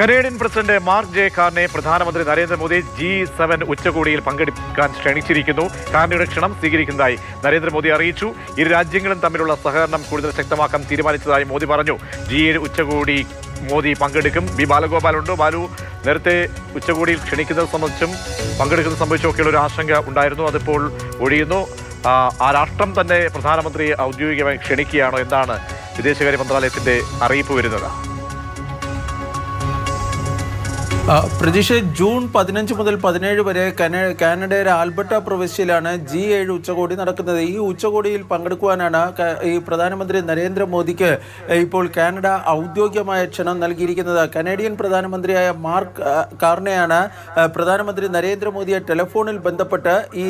Canadian president Mark J കാറിനെ പ്രധാനമന്ത്രി Narendra Modi G seven ഉച്ചകോടിയിൽ പങ്കെടുക്കാൻ ക്ഷണിച്ചിരിക്കുന്നു. കാർണിയുടെ ക്ഷണം സ്വീകരിക്കുന്നതായി നരേന്ദ്രമോദി അറിയിച്ചു. ഇരു രാജ്യങ്ങളും തമ്മിലുള്ള സഹകരണം കൂടുതൽ ശക്തമാക്കാൻ തീരുമാനിച്ചതായി മോദി പറഞ്ഞു. ജി ഏഴ് ഉച്ചകോടി മോദി പങ്കെടുക്കും. ബി ബാലഗോപാൽ ബാലു നേരത്തെ ഉച്ചകോടിയിൽ ക്ഷണിക്കുന്നത് സംബന്ധിച്ചും പങ്കെടുക്കുന്നത് സംബന്ധിച്ചൊക്കെയുള്ള ഒരു ആശങ്ക ഉണ്ടായിരുന്നു. അതിപ്പോൾ ഒഴിയുന്നു. ആ, ആ രാഷ്ട്രം തന്നെ പ്രധാനമന്ത്രിയെ ഔദ്യോഗികമായി ക്ഷണിക്കുകയാണോ? എന്താണ് വിദേശകാര്യ മന്ത്രാലയത്തിന്റെ അറിയിപ്പ് വരുന്നത്? പ്രതീക്ഷ ജൂൺ പതിനഞ്ച് മുതൽ പതിനേഴ് വരെ കാനഡയുടെ ആൽബർട്ട പ്രവിശ്യയിലാണ് ജി ഏഴ് ഉച്ചകോടി നടക്കുന്നത്. ഈ ഉച്ചകോടിയിൽ പങ്കെടുക്കുവാനാണ് ഈ പ്രധാനമന്ത്രി നരേന്ദ്രമോദിക്ക് ഇപ്പോൾ കാനഡ ഔദ്യോഗികമായ ക്ഷണം നൽകിയിരിക്കുന്നത്. കനേഡിയൻ പ്രധാനമന്ത്രിയായ മാർക്ക് കാർണയാണ് പ്രധാനമന്ത്രി നരേന്ദ്രമോദിയെ ടെലിഫോണിൽ ബന്ധപ്പെട്ട് ഈ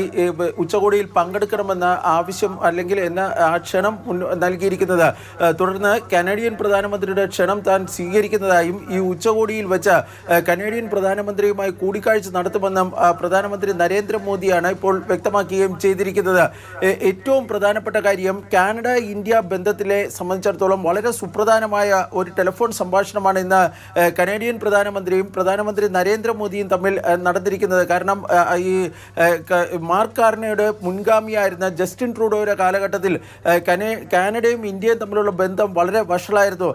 ഉച്ചകോടിയിൽ പങ്കെടുക്കണമെന്ന ആവശ്യം അല്ലെങ്കിൽ എന്ന ആ ക്ഷണം നൽകിയിരിക്കുന്നത്. തുടർന്ന് കനേഡിയൻ പ്രധാനമന്ത്രിയുടെ ക്ഷണം താൻ സ്വീകരിക്കുന്നതായും ഈ ഉച്ചകോടിയിൽ വെച്ച് ആ, കനേഡിയൻ പ്രധാനമന്ത്രിയുമായി കൂടിക്കാഴ്ച നടത്തുമെന്നും പ്രധാനമന്ത്രി നരേന്ദ്രമോദിയാണ് ഇപ്പോൾ വ്യക്തമാക്കുകയും ചെയ്തിരിക്കുന്നത്. ഏറ്റവും പ്രധാനപ്പെട്ട കാര്യം കാനഡ ഇന്ത്യ ബന്ധത്തിലെ സംബന്ധിച്ചിടത്തോളം വളരെ സുപ്രധാനമായ ഒരു ടെലിഫോൺ സംഭാഷണമാണ് ഇന്ന് കനേഡിയൻ പ്രധാനമന്ത്രിയും പ്രധാനമന്ത്രി നരേന്ദ്രമോദിയും തമ്മിൽ നടന്നിരിക്കുന്നത്. കാരണം ഈ മാർക്ക് കാർണയുടെ മുൻഗാമിയായിരുന്ന ജസ്റ്റിൻ ട്രൂഡോയുടെ കാലഘട്ടത്തിൽ കനേ കാനഡയും ഇന്ത്യയും തമ്മിലുള്ള ബന്ധം വളരെ വഷളായിരുന്നു.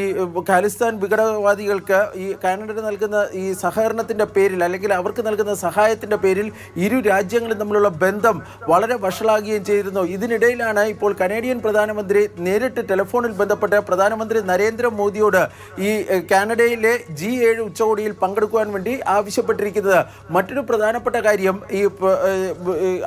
ഈ ഖാലിസ്ഥാൻ വിഘടനവാദികൾക്ക് ഈ കാനഡ നൽകുന്ന ഈ സഹകരണത്തിന്റെ പേരിൽ അല്ലെങ്കിൽ അവർക്ക് നൽകുന്ന സഹായത്തിന്റെ പേരിൽ ഇരു രാജ്യങ്ങളും തമ്മിലുള്ള ബന്ധം വളരെ വഷളാകുകയും ചെയ്തിരുന്നു. ഇതിനിടയിലാണ് ഇപ്പോൾ കനേഡിയൻ പ്രധാനമന്ത്രി നേരിട്ട് ടെലിഫോണിൽ ബന്ധപ്പെട്ട് പ്രധാനമന്ത്രി നരേന്ദ്രമോദിയോട് ഈ കാനഡയിലെ ജി ഏഴ് ഉച്ചകോടിയിൽ പങ്കെടുക്കുവാൻ വേണ്ടി ആവശ്യപ്പെട്ടിരിക്കുന്നത്. മറ്റൊരു പ്രധാനപ്പെട്ട കാര്യം ഈ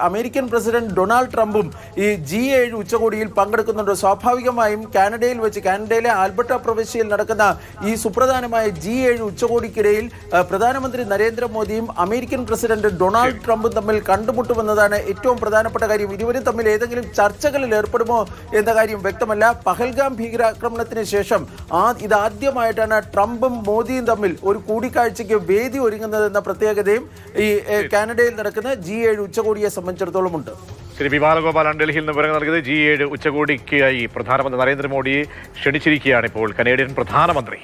അമേരിക്കൻ പ്രസിഡന്റ് ഡൊണാൾഡ് ട്രംപും ഈ ജി ഏഴ് ഉച്ചകോടിയിൽ പങ്കെടുക്കുന്നുണ്ട്. സ്വാഭാവികമായും കാനഡയിൽ വെച്ച് കാനഡയിലെ ആൽബർട്ട പ്രവിശ്യയിൽ നടക്കുന്ന ഈ സുപ്രധാനമായ ജി ഏഴ് ഉച്ചകോടിക്കിടയിൽ ആ, പ്രധാനമന്ത്രി നരേന്ദ്രമോദിയും അമേരിക്കൻ പ്രസിഡന്റ് ഡൊണാൾഡ് ട്രംപും തമ്മിൽ കണ്ടുമുട്ടുമെന്നതാണ് ഏറ്റവും പ്രധാനപ്പെട്ട കാര്യം. ഇരുവരും തമ്മിൽ ഏതെങ്കിലും ചർച്ചകളിൽ ഏർപ്പെടുമോ എന്ന കാര്യം വ്യക്തമല്ല. പഹൽഗാം ഭീകരാക്രമണത്തിന് ശേഷം ആ ഇതാദ്യമായിട്ടാണ് ട്രംപും മോദിയും തമ്മിൽ ഒരു കൂടിക്കാഴ്ചയ്ക്ക് വേദി ഒരുങ്ങുന്നതെന്ന പ്രത്യേകതയും ഈ കാനഡയിൽ നടക്കുന്ന ജി ഏഴ് ഉച്ചകോടിയെ സംബന്ധിച്ചിടത്തോളം ഉണ്ട് ശ്രീ വിമാനഗോപാലാണ് ഡൽഹിയിൽ നിന്ന് വിവരങ്ങൾ നൽകിയത് ജി ഏഴ് ഉച്ചകോടിക്കായി. പ്രധാനമന്ത്രി നരേന്ദ്രമോദിയെ ക്ഷണിച്ചിരിക്കുകയാണ് ഇപ്പോൾ. കനേഡിയൻ പ്രധാനമന്ത്രി.